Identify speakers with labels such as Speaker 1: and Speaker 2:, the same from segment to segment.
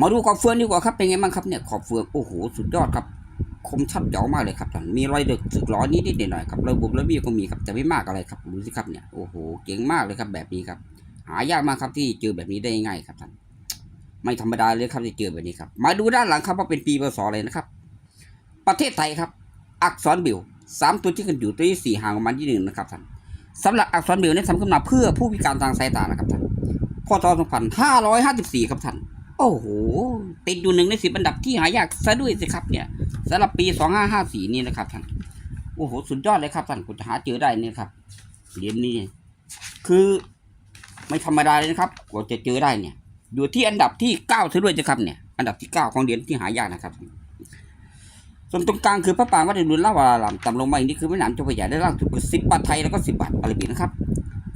Speaker 1: มาดูขอบเฟืองดีกว่าครับเป็นไงบ้างครับเนี่ยขอบเฟืองโอ้โหสุดยอดครับคมชัดเจ๋อมากเลยครับท่านมีรอยเดือกสึกล้อนิดนิดหน่อยครับระบบระเบียบก็มีครับแต่ไม่มากอะไรครับดูสิครับเนี่ยโอ้โหเก่งมากเลยครับแบบนี้ครับ หายากมากครับที่เจอแบบนี้ได้ง่ายครับท่านไม่ธรรมดาเลยครับที่เจอแบบนี้ครับ มาดูด้านหลังครับว่าเป็นปีพศอะไรนะครับ ประเทศไทยครับ อักษรบิวสามตัวที่กันอยู่ตัวที่สี่ห่างประมาณที่หนึ่งนะครับท่านสำหรับอักษรบิวนี้ทำขึ้นมาเพื่อผู้พิการทางสายตานะครับท่านพศ2554ครับท่าน โอ้โห ติดอยู่หนึ่งในสิบอันดับที่หายากซะด้วยสิครับเนี่ยสำหรับปีสองห้าห้าสี่นี่นะครับท่าน โอ้โห สุดยอดเลยครับท่านคุณจะหาเจอได้นี่ครับ เหรียญนี้ คือไม่ธรรมดาเลยนะครับ กว่าจะเจอได้เนี่ย อยู่ที่อันดับที่เก้าซะด้วยสิครับเนี่ย อันดับที่เก้าของเหรียญที่หายากนะครับส่วนตรงกลางคือพระปรางวัดอรุณลาวารารามต่ำลงมาอีกนี่คือแม่น้ำเจ้าพระยาได้ล่างสุดคือสิบบาทไทยแล้วก็สิบบาทอาราบีนะครับ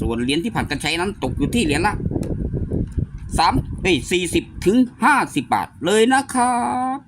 Speaker 1: ส่วนเหรียญที่ผ่านการใช้นั้นตกอยู่ที่เหรียญละสามเอ้ยสี่สิบถึงห้าสิบบาทเลยนะครับ